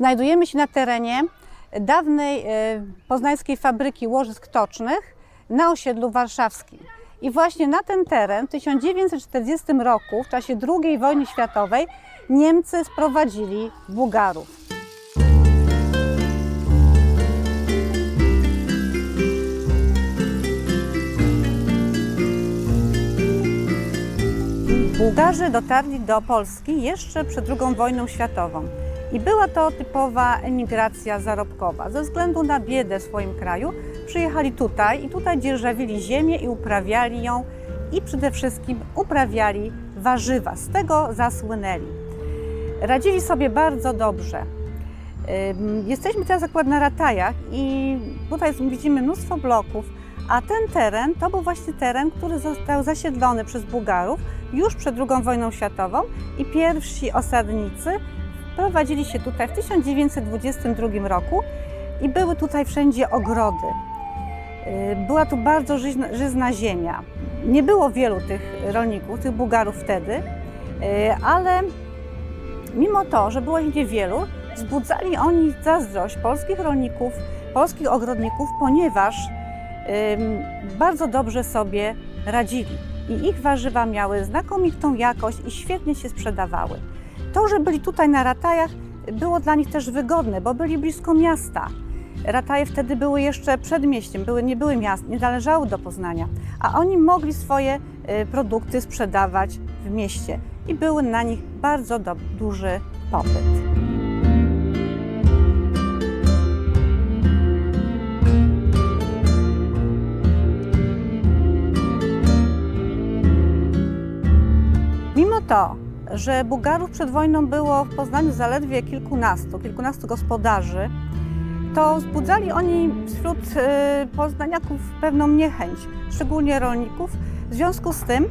Znajdujemy się na terenie dawnej e, poznańskiej fabryki łożysk tocznych na osiedlu warszawskim. I właśnie na ten teren w 1940 roku, w czasie II wojny światowej, Niemcy sprowadzili Bułgarów. Bułgarzy dotarli do Polski jeszcze przed II wojną światową. I była to typowa emigracja zarobkowa. Ze względu na biedę w swoim kraju przyjechali tutaj i tutaj dzierżawili ziemię i uprawiali ją i przede wszystkim uprawiali warzywa. Z tego zasłynęli. Radzili sobie bardzo dobrze. Jesteśmy teraz akurat na Ratajach i tutaj widzimy mnóstwo bloków, a ten teren to był właśnie teren, który został zasiedlony przez Bułgarów już przed II wojną światową i pierwsi osadnicy prowadzili się tutaj w 1922 roku i były tutaj wszędzie ogrody. Y, Była tu bardzo żyzna, żyzna ziemia. Nie było wielu tych rolników, tych Bułgarów wtedy, y, ale mimo to, że było ich niewielu, wzbudzali oni zazdrość polskich rolników, polskich ogrodników, ponieważ bardzo dobrze sobie radzili i ich warzywa miały znakomitą jakość i świetnie się sprzedawały. To, że byli tutaj na Ratajach, było dla nich też wygodne, bo byli blisko miasta. Rataje wtedy były jeszcze przed mieściem, były, nie były miast, nie należały do Poznania, a oni mogli swoje y, produkty sprzedawać w mieście i były na nich bardzo do, duży popyt. Że Bułgarów przed wojną było w Poznaniu zaledwie kilkunastu, kilkunastu gospodarzy, to wzbudzali oni wśród y, poznaniaków pewną niechęć, szczególnie rolników. W związku z tym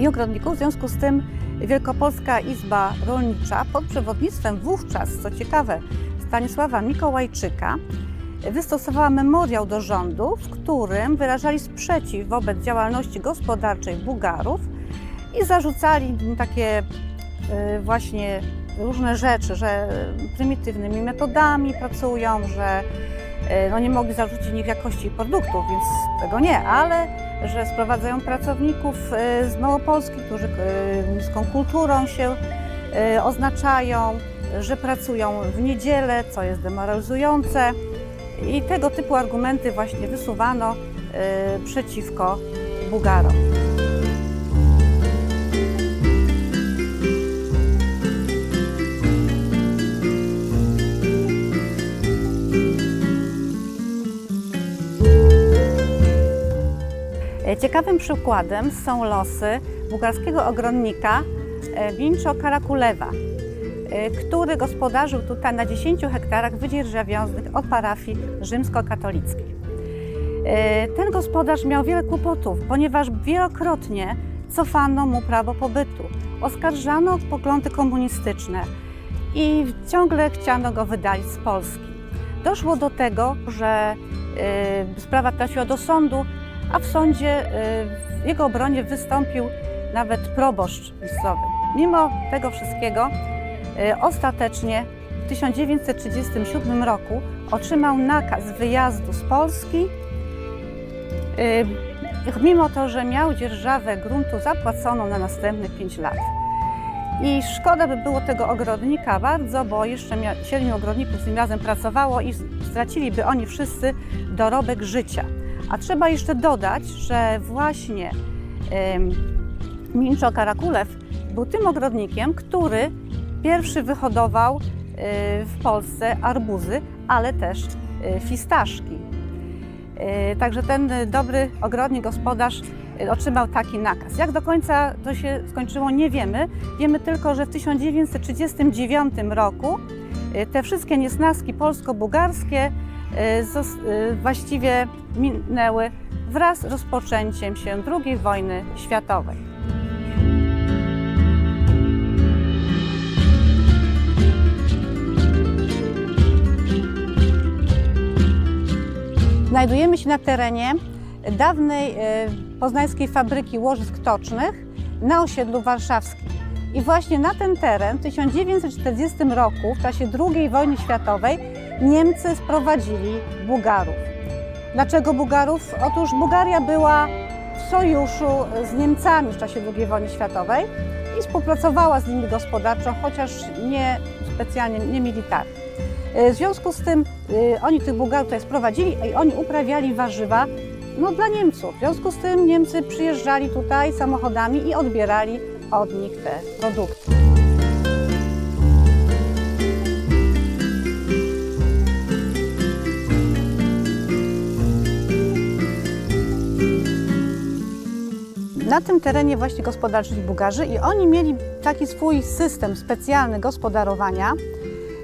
i ogrodników, w związku z tym Wielkopolska Izba Rolnicza pod przewodnictwem wówczas, co ciekawe, Stanisława Mikołajczyka, wystosowała memoriał do rządu, w którym wyrażali sprzeciw wobec działalności gospodarczej Bułgarów i zarzucali im takie y, właśnie różne rzeczy, że prymitywnymi metodami pracują, że y, no nie mogli zarzucić ich jakości produktów, więc tego nie, ale że sprowadzają pracowników y, z Małopolski, którzy niską kulturą się oznaczają, że pracują w niedzielę, co jest demoralizujące. I tego typu argumenty właśnie wysuwano przeciwko Bułgarom. Ciekawym przykładem są losy bułgarskiego ogrodnika e, Binczo Karakulewa, e, który gospodarzył tutaj na 10 hektarach wydzierżawionych od parafii rzymskokatolickiej. E, Ten gospodarz miał wiele kłopotów, ponieważ wielokrotnie cofano mu prawo pobytu, oskarżano o poglądy komunistyczne i ciągle chciano go wydalić z Polski. Doszło do tego, że e, sprawa trafiła do sądu, a w sądzie y, w jego obronie wystąpił nawet proboszcz miejscowy. Mimo tego wszystkiego y, ostatecznie w 1937 roku otrzymał nakaz wyjazdu z Polski, y, mimo to, że miał dzierżawę gruntu zapłaconą na następne 5 lat. I szkoda by było tego ogrodnika bardzo, bo jeszcze siedmiu ogrodników z nim razem pracowało i straciliby oni wszyscy dorobek życia. A trzeba jeszcze dodać, że właśnie ym, Minczo Karakulew był tym ogrodnikiem, który pierwszy wyhodował y, w Polsce arbuzy, ale też y, fistaszki. Y, Także ten y, dobry ogrodnik, gospodarz y, otrzymał taki nakaz. Jak do końca to się skończyło, nie wiemy. Wiemy tylko, że w 1939 roku y, te wszystkie niesnaski polsko-bułgarskie zos- y, właściwie minęły wraz z rozpoczęciem się II wojny światowej. Znajdujemy się na terenie dawnej e, poznańskiej fabryki łożysk tocznych na osiedlu warszawskim. I właśnie na ten teren w 1940 roku, w czasie II wojny światowej, Niemcy sprowadzili Bułgarów. Dlaczego Bułgarów? Otóż Bułgaria była w sojuszu z Niemcami w czasie II wojny światowej i współpracowała z nimi gospodarczo, chociaż nie specjalnie, nie militarnie. E, W związku z tym y, oni tych Bułgarów tutaj sprowadzili i oni uprawiali warzywa no, dla Niemców. W związku z tym Niemcy przyjeżdżali tutaj samochodami i odbierali od nich te produkty. Na tym terenie właśnie gospodarczyli Bułgarzy i oni mieli taki swój system specjalny gospodarowania.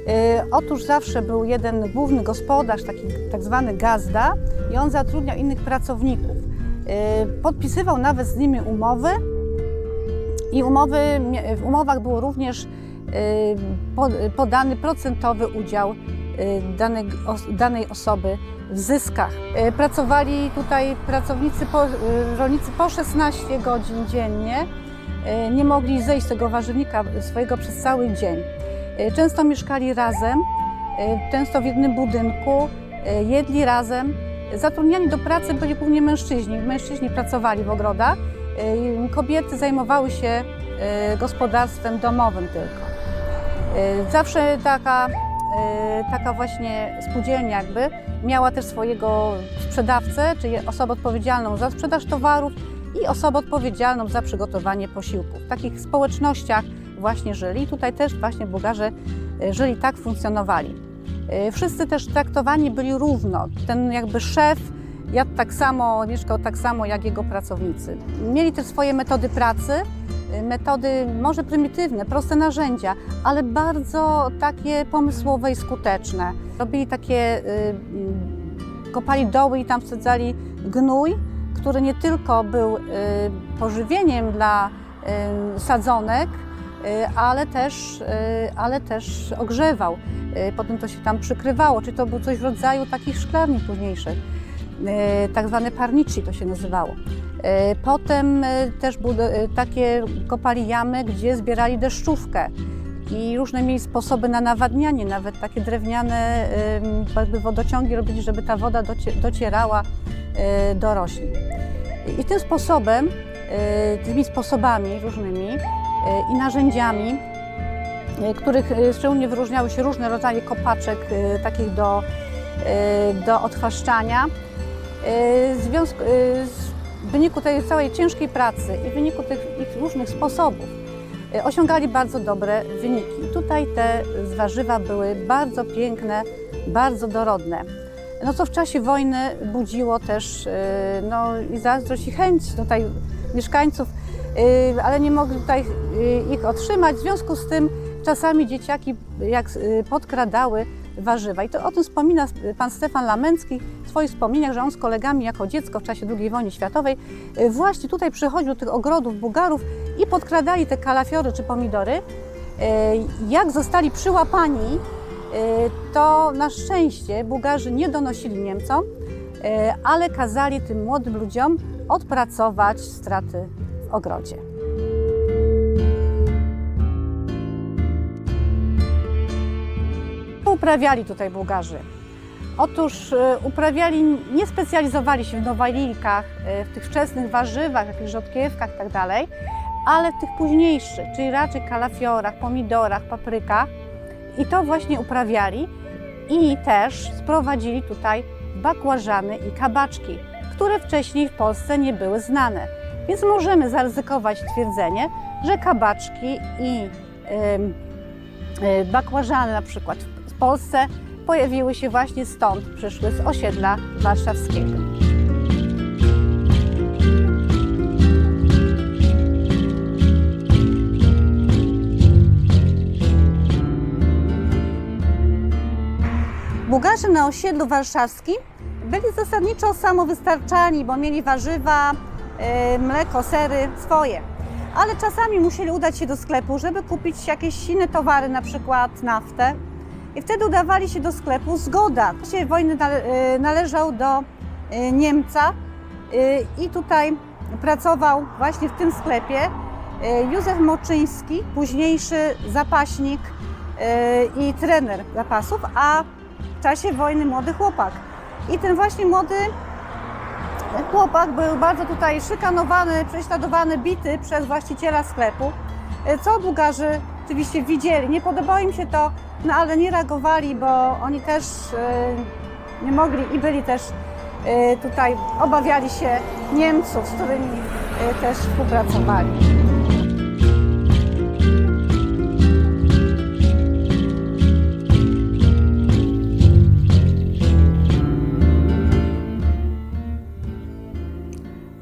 Yy, Otóż zawsze był jeden główny gospodarz, taki tak zwany gazda i on zatrudniał innych pracowników. Yy, Podpisywał nawet z nimi umowy i umowy, w umowach było również po- podany procentowy udział yy, danej, os- danej osoby w zyskach. Yy, Pracowali tutaj pracownicy, rolnicy po 16 godzin dziennie. Nie mogli zejść z tego warzywnika swojego przez cały dzień. Często mieszkali razem, często w jednym budynku, jedli razem. Zatrudniani do pracy byli głównie mężczyźni. Mężczyźni pracowali w ogrodach, kobiety zajmowały się yy, gospodarstwem domowym tylko. Yy, Zawsze taka, yy, taka właśnie spółdzielnia jakby miała też swojego sprzedawcę, czyli osobę odpowiedzialną za sprzedaż towarów i osobę odpowiedzialną za przygotowanie posiłków. W takich społecznościach właśnie żyli tutaj też właśnie Bułgarze yy, żyli tak, funkcjonowali. Wszyscy też traktowani byli równo. Ten jakby szef jadł tak samo, mieszkał tak samo jak jego pracownicy. Mieli też swoje metody pracy, y, metody może prymitywne, proste narzędzia, ale bardzo takie pomysłowe i skuteczne. Robili takie, y, mm, kopali doły i tam wsadzali gnój, który nie tylko był y, pożywieniem dla sadzonek, ale też, ale też ogrzewał. Potem to się tam przykrywało, czy to był coś w rodzaju takich szklarni późniejszych, tak zwane parnici to się nazywało. Y, Potem y, też takie kopali jamy, gdzie zbierali deszczówkę i różne mieli sposoby na nawadnianie, nawet takie drewniane wodociągi robili, żeby ta woda docie- docierała do roślin. I tym sposobem, tymi sposobami różnymi i narzędziami, których szczególnie wyróżniały się różne rodzaje kopaczek, takich do, do odchwaszczania, w związku, z- w wyniku tej całej ciężkiej pracy i w wyniku tych ich różnych sposobów y, osiągali bardzo dobre wyniki. Tutaj te warzywa były bardzo piękne, bardzo dorodne. No co w czasie wojny budziło też no, i zazdrość i chęć tutaj mieszkańców, ale nie mogli tutaj ich otrzymać. W związku z tym czasami dzieciaki jak podkradały warzywa. I to o tym wspomina pan Stefan Lamencki w swoich wspomnieniach, że on z kolegami jako dziecko w czasie II wojny światowej y, właśnie tutaj przychodził do tych ogrodów Bułgarów i podkradali te kalafiory czy pomidory. Y, Jak zostali przyłapani, y, to na szczęście Bułgarzy nie donosili Niemcom, ale kazali tym młodym ludziom odpracować straty w ogrodzie. Uprawiali tutaj Bułgarzy? Otóż y, uprawiali, nie specjalizowali się w nowalinkach, y, w tych wczesnych warzywach, jakichś rzodkiewkach itd., ale w tych późniejszych, czyli raczej kalafiorach, pomidorach, paprykach. I to właśnie uprawiali i też sprowadzili tutaj bakłażany i kabaczki, które wcześniej w Polsce nie były znane. Więc możemy zaryzykować twierdzenie, że kabaczki i ym, y, bakłażany na przykład w Polsce pojawiły się właśnie stąd, przyszły z osiedla warszawskiego. Bułgarzy na osiedlu warszawskim byli zasadniczo samowystarczalni, bo mieli warzywa, y, mleko, sery swoje. Ale czasami musieli udać się do sklepu, żeby kupić jakieś inne towary, na przykład naftę. I wtedy udawali się do sklepu Zgoda. W czasie wojny y, należał do y, Niemca y, i tutaj pracował właśnie w tym sklepie Józef Moczyński, późniejszy zapaśnik i trener zapasów, a w czasie wojny młody chłopak. I ten właśnie młody chłopak był bardzo tutaj szykanowany, prześladowany, bity przez właściciela sklepu, co Bułgarzy oczywiście widzieli. Nie podobało im się to, no ale nie reagowali, bo oni też e, nie mogli i byli też e, tutaj, obawiali się Niemców, z którymi e, też współpracowali.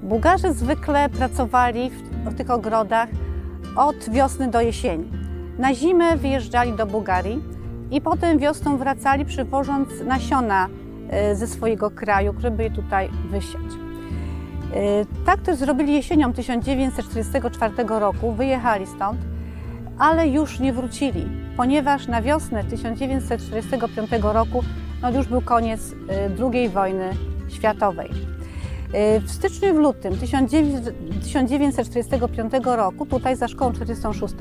Bułgarzy zwykle pracowali w tych ogrodach od wiosny do jesieni. Na zimę wyjeżdżali do Bułgarii i potem wiosną wracali, przywożąc nasiona e, ze swojego kraju, żeby je tutaj wysiać. E, Tak też zrobili jesienią 1944 roku, wyjechali stąd, ale już nie wrócili, ponieważ na wiosnę 1945 roku no już był koniec e, II wojny światowej. E, W styczniu w lutym 1900 1945 roku, tutaj za szkołą 46,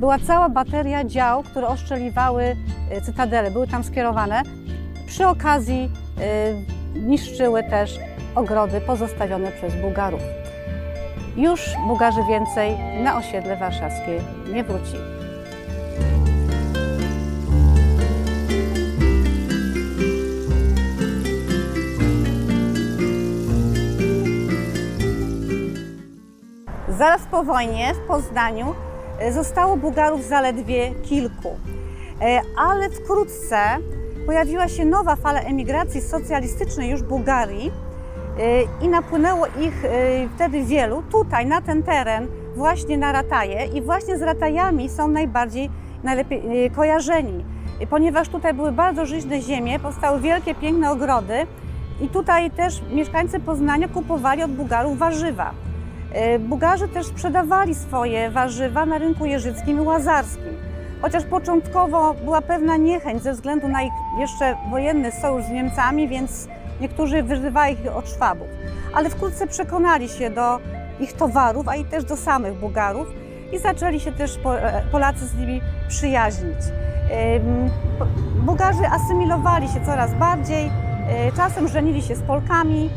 była cała bateria dział, które ostrzeliwały e, cytadele, były tam skierowane. Przy okazji e, niszczyły też ogrody pozostawione przez Bułgarów. Już Bułgarzy więcej na osiedle warszawskie nie wrócili. Zaraz po wojnie w Poznaniu e, zostało Bułgarów zaledwie kilku, E, ale wkrótce pojawiła się nowa fala emigracji socjalistycznej już Bułgarii e, i napłynęło ich wtedy wielu tutaj, na ten teren, właśnie na Rataje. I właśnie z Ratajami są najbardziej, najlepiej kojarzeni, ponieważ tutaj były bardzo żyźne ziemie, powstały wielkie, piękne ogrody i tutaj też mieszkańcy Poznania kupowali od Bułgarów warzywa. E, Bułgarzy też sprzedawali swoje warzywa na rynku jeżyckim i łazarskim. Chociaż początkowo była pewna niechęć ze względu na ich jeszcze wojenny sojusz z Niemcami, więc niektórzy wyzywali ich od Szwabów. Ale wkrótce przekonali się do ich towarów, a i też do samych Bułgarów i zaczęli się też e, Polacy z nimi przyjaźnić. Bułgarzy asymilowali się coraz bardziej, e, czasem żenili się z Polkami,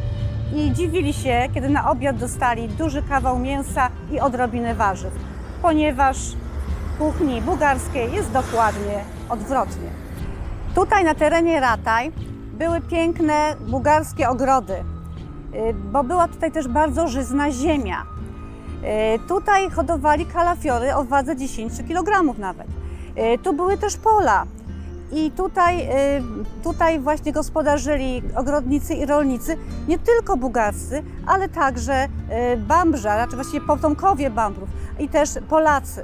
i dziwili się, kiedy na obiad dostali duży kawał mięsa i odrobinę warzyw, ponieważ w kuchni bułgarskiej jest dokładnie odwrotnie. Tutaj na terenie Rataj były piękne bułgarskie ogrody, y, bo była tutaj też bardzo żyzna ziemia. Y, Tutaj hodowali kalafiory o wadze 10 kg nawet. Y, Tu były też pola. I tutaj, y, tutaj właśnie gospodarzyli ogrodnicy i rolnicy, nie tylko bułgarscy, ale także y, Bambrza, znaczy właściwie potomkowie Bambrów i też Polacy.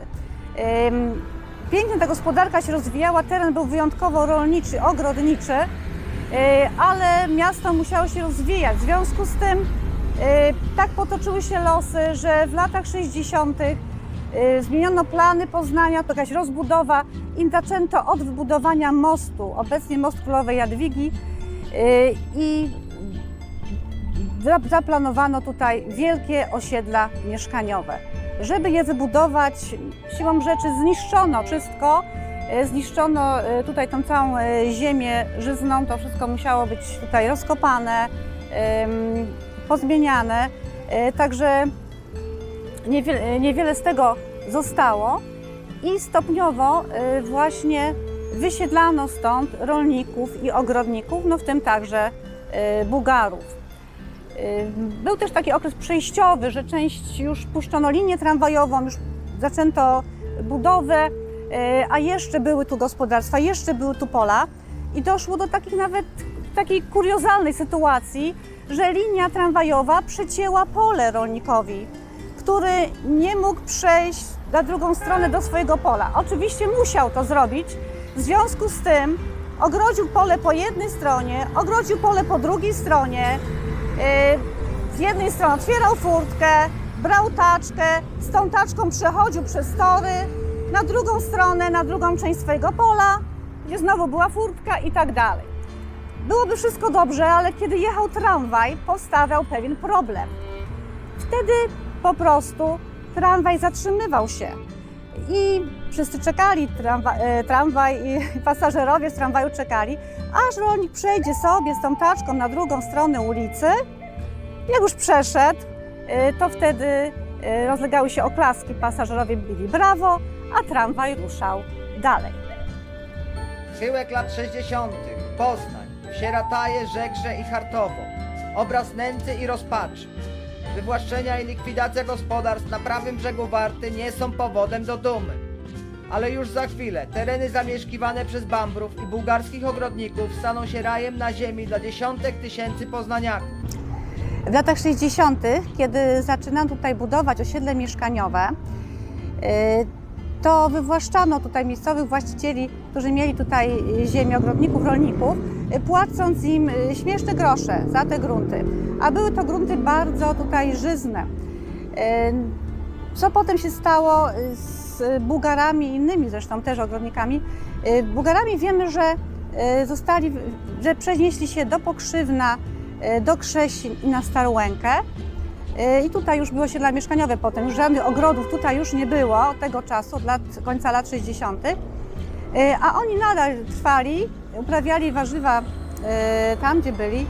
Pięknie ta gospodarka się rozwijała, teren był wyjątkowo rolniczy, ogrodniczy, y, ale miasto musiało się rozwijać. W związku z tym tak potoczyły się losy, że w latach 60. y, zmieniono plany Poznania, to jakaś rozbudowa. I zaczęto od wybudowania mostu, obecnie most Królowej Jadwigi. Y, i za- zaplanowano tutaj wielkie osiedla mieszkaniowe. Żeby je wybudować, siłą rzeczy zniszczono wszystko, e, zniszczono tutaj tą całą ziemię żyzną, to wszystko musiało być tutaj rozkopane, pozmieniane, także niewiele, niewiele z tego zostało i stopniowo e, właśnie wysiedlano stąd rolników i ogrodników, no w tym także e, Bułgarów. Y, Był też taki okres przejściowy, że część już puszczono linię tramwajową, już zaczęto budowę, y, a jeszcze były tu gospodarstwa, jeszcze były tu pola i doszło do takich nawet takiej kuriozalnej sytuacji, że linia tramwajowa przecięła pole rolnikowi, który nie mógł przejść na drugą stronę do swojego pola. Oczywiście musiał to zrobić, w związku z tym ogrodził pole po jednej stronie, ogrodził pole po drugiej stronie, Yy, z jednej strony otwierał furtkę, brał taczkę, z tą taczką przechodził przez tory, na drugą stronę, na drugą część swojego pola, gdzie znowu była furtka i tak dalej. Byłoby wszystko dobrze, ale kiedy jechał tramwaj, powstawał pewien problem. Wtedy po prostu tramwaj zatrzymywał się. I wszyscy czekali, tramwa, e, tramwaj i pasażerowie z tramwaju czekali, aż rolnik przejdzie sobie z tą taczką na drugą stronę ulicy. Jak już przeszedł, e, to wtedy e, rozlegały się oklaski, pasażerowie bili brawo, a tramwaj ruszał dalej. Chyłek lat 60. Poznań, Sierataje, Żegrze i Chartowo. Obraz nędzy i rozpaczy. Wywłaszczenia i likwidacja gospodarstw na prawym brzegu Warty nie są powodem do dumy. Ale już za chwilę tereny zamieszkiwane przez Bambrów i bułgarskich ogrodników staną się rajem na ziemi dla dziesiątek tysięcy poznaniaków. W latach 60., kiedy zaczynano tutaj budować osiedle mieszkaniowe, y, to wywłaszczano tutaj miejscowych właścicieli, którzy mieli tutaj ziemię, ogrodników, rolników, płacąc im y, śmieszne grosze za te grunty. A były to grunty bardzo tutaj żyzne. Y, Co potem się stało y, z Bułgarami i innymi zresztą też ogrodnikami? Y, Bułgarami wiemy, że y, zostali, że przenieśli się do Pokrzywna, y, do Krzesin i na Starłękę. Y, I tutaj już było osiedla mieszkaniowe potem, już żadnych ogrodów tutaj już nie było od tego czasu, od lat, końca lat 60. Y, A oni nadal trwali, uprawiali warzywa y, tam, gdzie byli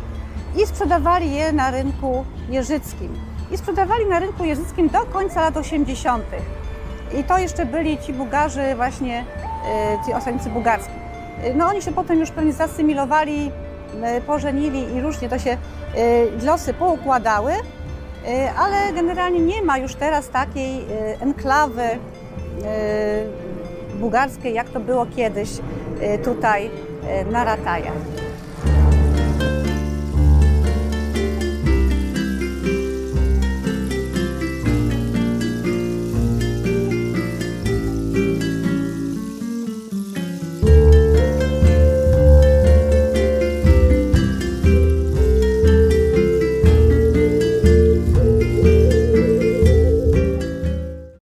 i sprzedawali je na rynku jeżyckim. I sprzedawali na rynku jeżyckim do końca lat 80. I to jeszcze byli ci Bułgarzy właśnie, y, ci osadnicy bułgarscy. Y, No oni się potem już pewnie zasymilowali, pożenili i różnie to się losy poukładały, ale generalnie nie ma już teraz takiej enklawy bułgarskiej, jak to było kiedyś y, tutaj y, na Ratajach.